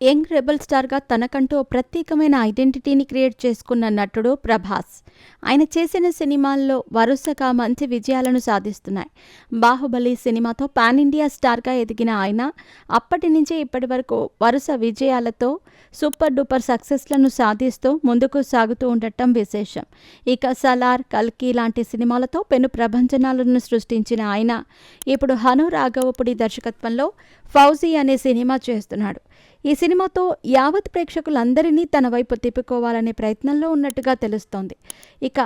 Young rebel స్టార్గా తనకంటూ ప్రత్యేకమైన ఐడెంటిటీని క్రియేట్ చేసుకున్న నటుడు ప్రభాస్. ఆయన చేసిన సినిమాల్లో వరుసగా మంచి విజయాలను సాధిస్తున్నాయి. బాహుబలి సినిమాతో పాన్ ఇండియా స్టార్గా ఎదిగిన ఆయన అప్పటి నుంచి ఇప్పటి వరకు వరుస విజయాలతో సూపర్ డూపర్ సక్సెస్లను సాధిస్తూ ముందుకు సాగుతూ ఉండటం విశేషం. ఇక సలార్ కల్కి లాంటి సినిమాలతో పెను ప్రభంజనాలను సృష్టించిన ఆయన ఇప్పుడు హను రాఘవపుడి దర్శకత్వంలో ఫౌజీ అనే సినిమా చేస్తున్నాడు. ఈ సినిమాతో యావత్ ప్రేక్షకులందరినీ తన వైపు తిప్పుకోవాలనే ప్రయత్నంలో ఉన్నట్టుగా తెలుస్తోంది. ఇక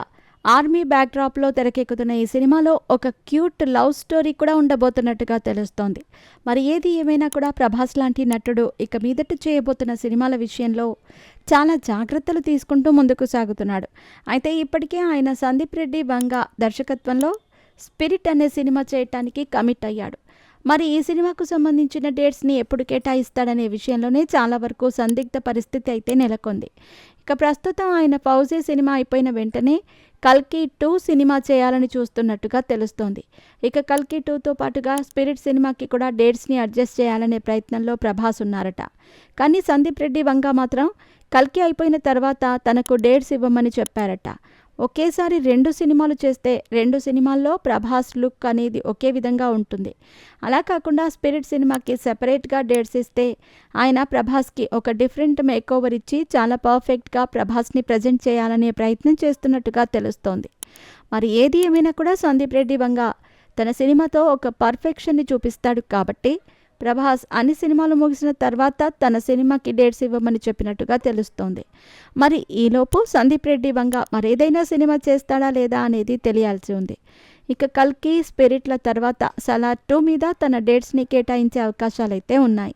ఆర్మీ బ్యాక్డ్రాప్లో తెరకెక్కుతున్న ఈ సినిమాలో ఒక క్యూట్ లవ్ స్టోరీ కూడా ఉండబోతున్నట్టుగా తెలుస్తోంది. మరి ఏది ఏమైనా కూడా ప్రభాస్ లాంటి నటుడు ఇక మీదట చేయబోతున్న సినిమాల విషయంలో చాలా జాగ్రత్తలు తీసుకుంటూ ముందుకు సాగుతున్నాడు. అయితే ఇప్పటికే ఆయన సందీప్ రెడ్డి వంగ దర్శకత్వంలో స్పిరిట్ అనే సినిమా చేయటానికి కమిట్ అయ్యాడు. మరి ఈ సినిమాకు సంబంధించిన డేట్స్ని ఎప్పుడు కేటాయిస్తాడనే విషయంలోనే చాలా వరకు సందిగ్ధ పరిస్థితి అయితే నెలకొంది. ఇక ప్రస్తుతం ఆయన ఫౌజీ సినిమా అయిపోయిన వెంటనే కల్కి టూ సినిమా చేయాలని చూస్తున్నట్టుగా తెలుస్తోంది. ఇక కల్కి టూతో పాటుగా స్పిరిట్ సినిమాకి కూడా డేట్స్ని అడ్జస్ట్ చేయాలనే ప్రయత్నంలో ప్రభాస్ ఉన్నారట. కానీ సందీప్ రెడ్డి వంగ మాత్రం కల్కి అయిపోయిన తర్వాత తనకు డేట్స్ ఇవ్వమని చెప్పారట. ఒకేసారి రెండు సినిమాలు చేస్తే రెండు సినిమాల్లో ప్రభాస్ లుక్ అనేది ఒకే విధంగా ఉంటుంది. అలా కాకుండా స్పిరిట్ సినిమాకి సెపరేట్గా డేట్స్ ఇస్తే ఆయన ప్రభాస్కి ఒక డిఫరెంట్ మేక్ ఓవర్ ఇచ్చి చాలా పర్ఫెక్ట్గా ప్రభాస్ని ప్రజెంట్ చేయాలనే ప్రయత్నం చేస్తున్నట్టుగా తెలుస్తోంది. మరి ఏది ఏమైనా కూడా సందీప్ రెడ్డి వంగ తన సినిమాతో ఒక పర్ఫెక్షన్ని చూపిస్తాడు కాబట్టి ప్రభాస్ అన్ని సినిమాలు ముగిసిన తర్వాత తన సినిమాకి డేట్స్ ఇవ్వమని చెప్పినట్టుగా తెలుస్తోంది. మరి ఈలోపు సందీప్ రెడ్డి వంగ మరేదైనా సినిమా చేస్తాడా లేదా అనేది తెలియాల్సి ఉంది. ఇక కల్కి స్పిరిట్ల తర్వాత సలార్ టూ మీద తన డేట్స్ని కేటాయించే అవకాశాలైతే ఉన్నాయి.